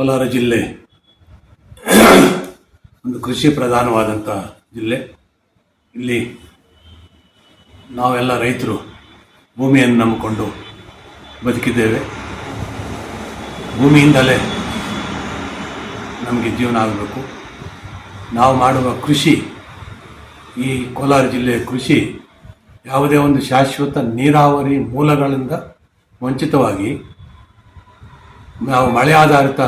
ಕೋಲಾರ ಜಿಲ್ಲೆ ಒಂದು ಕೃಷಿ ಪ್ರಧಾನವಾದಂಥ ಜಿಲ್ಲೆ. ಇಲ್ಲಿ ನಾವೆಲ್ಲ ರೈತರು ಭೂಮಿಯನ್ನು ನಂಬಿಕೊಂಡು ಬದುಕಿದ್ದೇವೆ. ಭೂಮಿಯಿಂದಲೇ ನಮಗೆ ಜೀವನ ಆಗಬೇಕು. ನಾವು ಮಾಡುವ ಕೃಷಿ, ಈ ಕೋಲಾರ ಜಿಲ್ಲೆಯ ಕೃಷಿ ಯಾವುದೇ ಒಂದು ಶಾಶ್ವತ ನೀರಾವರಿ ಮೂಲಗಳಿಂದ ವಂಚಿತವಾಗಿ ನಾವು ಮಳೆ ಆಧಾರಿತ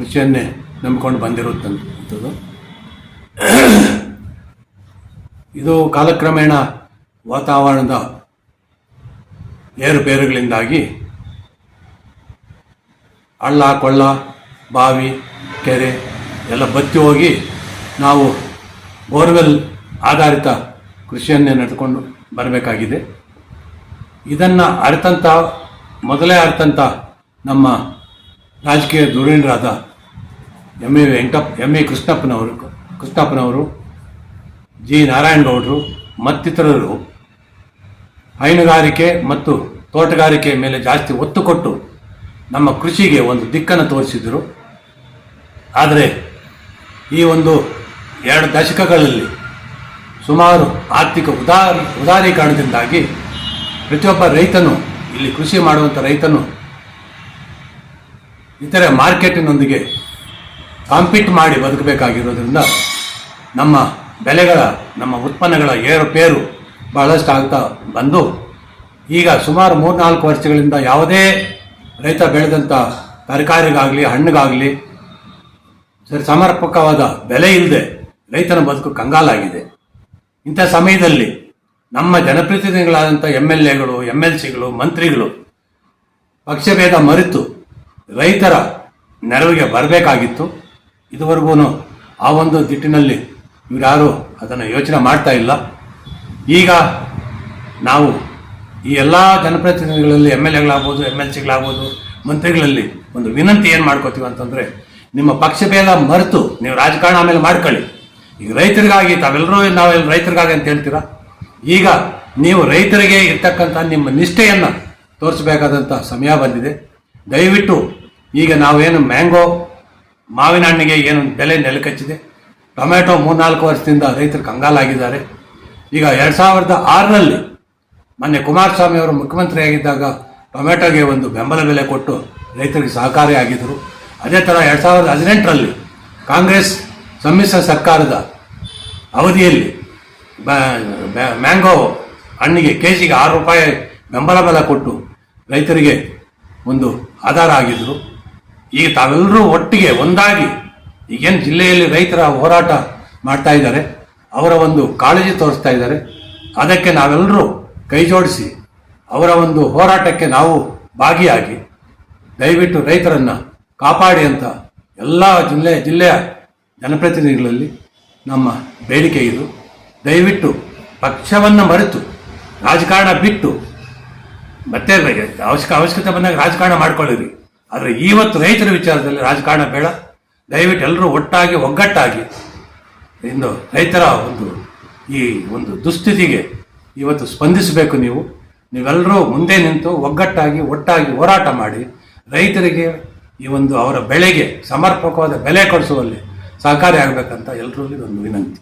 ಕೃಷಿಯನ್ನೇ ನಂಬಿಕೊಂಡು ಬಂದಿರುತ್ತಂಥದ್ದು ಇದು ಕಾಲಕ್ರಮೇಣ ವಾತಾವರಣದ ಏರುಪೇರುಗಳಿಂದಾಗಿ ಹಳ್ಳ, ಕೊಳ್ಳ, ಬಾವಿ, ಕೆರೆ ಎಲ್ಲ ಬತ್ತಿ ಹೋಗಿ ನಾವು ಬೋರ್ವೆಲ್ ಆಧಾರಿತ ಕೃಷಿಯನ್ನೇ ನಡೆದುಕೊಂಡು ಬರಬೇಕಾಗಿದೆ. ಇದನ್ನು ಅರಿತಂಥ ಮೊದಲೇ ಅರಿತಂಥ ನಮ್ಮ ರಾಜಕೀಯ ಧುರೀಣರಾದ M A Venkatappa M A ಕೃಷ್ಣಪ್ಪನವರು ಕೃಷ್ಣಪ್ಪನವರು, ಜಿ. ನಾರಾಯಣಗೌಡರು, ಮತ್ತಿತರರು ಹೈನುಗಾರಿಕೆ ಮತ್ತು ತೋಟಗಾರಿಕೆ ಮೇಲೆ ಜಾಸ್ತಿ ಒತ್ತು ಕೊಟ್ಟು ನಮ್ಮ ಕೃಷಿಗೆ ಒಂದು ದಿಕ್ಕನ್ನು ತೋರಿಸಿದರು. ಆದರೆ ಈ ಒಂದು ಎರಡು ದಶಕಗಳಲ್ಲಿ ಸುಮಾರು ಆರ್ಥಿಕ ಉದಾರ ಉದಾರೀಕರಣದಿಂದಾಗಿ ಪ್ರತಿಯೊಬ್ಬ ರೈತನು ಇಲ್ಲಿ ಕೃಷಿ ಮಾಡುವಂಥ ರೈತನು ಇತರೆ ಮಾರ್ಕೆಟಿನೊಂದಿಗೆ ಕಾಂಪೀಟ್ ಮಾಡಿ ಬದುಕಬೇಕಾಗಿರೋದ್ರಿಂದ ನಮ್ಮ ಬೆಲೆಗಳ, ನಮ್ಮ ಉತ್ಪನ್ನಗಳ ಏರುಪೇರು ಬಹಳಷ್ಟು ಆಗ್ತಾ ಬಂದು ಈಗ ಸುಮಾರು ಮೂರ್ನಾಲ್ಕು ವರ್ಷಗಳಿಂದ ಯಾವುದೇ ರೈತ ಬೆಳೆದಂಥ ತರಕಾರಿಗಾಗಲಿ, ಹಣ್ಣುಗಾಗಲಿ, ಸರಿ, ಸಮರ್ಪಕವಾದ ಬೆಲೆ ಇಲ್ಲದೆ ರೈತನ ಬದುಕು ಕಂಗಾಲಾಗಿದೆ. ಇಂಥ ಸಮಯದಲ್ಲಿ ನಮ್ಮ ಜನಪ್ರತಿನಿಧಿಗಳಾದಂಥ ಎಂ ಎಲ್ ಎಗಳು ಎಂ ಎಲ್ ಸಿಗಳು ಮಂತ್ರಿಗಳು ಪಕ್ಷಭೇದ ಮರೆತು ರೈತರ ನೆರವಿಗೆ ಬರಬೇಕಾಗಿತ್ತು. ಇದುವರೆಗೂ ಆ ಒಂದು ದಿಟ್ಟಿನಲ್ಲಿ ಇವರ್ಯಾರು ಅದನ್ನು ಯೋಚನೆ ಮಾಡ್ತಾ ಇಲ್ಲ. ಈಗ ನಾವು ಈ ಎಲ್ಲ ಜನಪ್ರತಿನಿಧಿಗಳಲ್ಲಿ ಎಂ ಎಲ್ ಎಗಳಾಗ್ಬೋದು ಎಂ ಎಲ್ ಸಿಗಳಾಗ್ಬೋದು, ಮಂತ್ರಿಗಳಲ್ಲಿ ಒಂದು ವಿನಂತಿ ಏನು ಮಾಡ್ಕೋತೀವಿ ಅಂತಂದರೆ ನಿಮ್ಮ ಪಕ್ಷಭೇದ ಮರೆತು ನೀವು ರಾಜಕಾರಣ ಆಮೇಲೆ ಮಾಡ್ಕೊಳ್ಳಿ. ಈಗ ರೈತರಿಗಾಗಿ ತಾವೆಲ್ಲರೂ ನಾವೆಲ್ಲ ರೈತರಿಗಾಗಿ ಅಂತ ಹೇಳ್ತೀರಾ? ಈಗ ನೀವು ರೈತರಿಗೆ ಇರ್ತಕ್ಕಂಥ ನಿಮ್ಮ ನಿಷ್ಠೆಯನ್ನು ತೋರಿಸಬೇಕಾದಂಥ ಸಮಯ ಬಂದಿದೆ. ದಯವಿಟ್ಟು ಈಗ ನಾವೇನು ಮ್ಯಾಂಗೋ ಮಾವಿನ ಹಣ್ಣಿಗೆ ಏನು ಬೆಲೆ ನೆಲಕಚ್ಚಿದೆ? ಟೊಮೆಟೊ ಮೂರ್ನಾಲ್ಕು ವರ್ಷದಿಂದ ರೈತರು ಕಂಗಾಲಾಗಿದ್ದಾರೆ. ಈಗ ಎರಡು ಸಾವಿರದ ಆರರಲ್ಲಿ ಮೊನ್ನೆ ಕುಮಾರಸ್ವಾಮಿ ಅವರು ಮುಖ್ಯಮಂತ್ರಿಯಾಗಿದ್ದಾಗ ಟೊಮೆಟೊಗೆ ಒಂದು ಬೆಂಬಲ ಬೆಲೆ ಕೊಟ್ಟು ರೈತರಿಗೆ ಸಹಕಾರಿಯಾಗಿದ್ದರು ಅದೇ ಥರ ಎರಡು ಸಾವಿರದ ಹದಿನೆಂಟರಲ್ಲಿ ಕಾಂಗ್ರೆಸ್ ಸಮ್ಮಿಶ್ರ ಸರ್ಕಾರದ ಅವಧಿಯಲ್ಲಿ ಮ್ಯಾಂಗೋ ಹಣ್ಣಿಗೆ ಕೆ ಜಿಗೆ ಆರು ರೂಪಾಯಿ ಬೆಂಬಲ ಬೆಲೆ ಕೊಟ್ಟು ರೈತರಿಗೆ ಒಂದು ಆಧಾರ ಆಗಿದ್ದರು. ಈಗ ತಾವೆಲ್ಲರೂ ಒಟ್ಟಿಗೆ ಒಂದಾಗಿ ಈಗೇನು ಜಿಲ್ಲೆಯಲ್ಲಿ ರೈತರ ಹೋರಾಟ ಮಾಡ್ತಾ ಇದ್ದಾರೆ, ಅವರ ಒಂದು ಕಾಳಜಿ ತೋರಿಸ್ತಾ ಇದ್ದಾರೆ, ಅದಕ್ಕೆ ನಾವೆಲ್ಲರೂ ಕೈ ಜೋಡಿಸಿ ಅವರ ಒಂದು ಹೋರಾಟಕ್ಕೆ ನಾವು ಭಾಗಿಯಾಗಿ ದಯವಿಟ್ಟು ರೈತರನ್ನು ಕಾಪಾಡಿ ಅಂತ ಎಲ್ಲ ಜಿಲ್ಲೆ, ಜಿಲ್ಲೆಯ ಜನಪ್ರತಿನಿಧಿಗಳಲ್ಲಿ ನಮ್ಮ ಬೇಡಿಕೆ ಇದು. ದಯವಿಟ್ಟು ಪಕ್ಷವನ್ನು ಮರೆತು ರಾಜಕಾರಣ ಬಿಟ್ಟು ಮತ್ತೆ ಅವಶ್ಯಕ, ಅವಶ್ಯಕತೆ ಬಂದಾಗ ರಾಜಕಾರಣ ಮಾಡ್ಕೊಳ್ಳಿರಿ. ಆದರೆ ಇವತ್ತು ರೈತರ ವಿಚಾರದಲ್ಲಿ ರಾಜಕಾರಣ ಬೇಡ. ದಯವಿಟ್ಟು ಎಲ್ಲರೂ ಒಟ್ಟಾಗಿ, ಒಗ್ಗಟ್ಟಾಗಿ ಇಂದು ರೈತರ ಒಂದು ಈ ಒಂದು ದುಸ್ಥಿತಿಗೆ ಇವತ್ತು ಸ್ಪಂದಿಸಬೇಕು ನೀವು. ನೀವೆಲ್ಲರೂ ಮುಂದೆ ನಿಂತು ಒಗ್ಗಟ್ಟಾಗಿ, ಒಟ್ಟಾಗಿ ಹೋರಾಟ ಮಾಡಿ ರೈತರಿಗೆ ಈ ಒಂದು ಅವರ ಬೆಳೆಗೆ ಸಮರ್ಪಕವಾದ ಬೆಲೆ ಕೊಡಿಸುವಲ್ಲಿ ಸಹಕಾರಿ ಆಗಬೇಕಂತ ಎಲ್ಲರಲ್ಲಿ ಒಂದು ವಿನಂತಿ.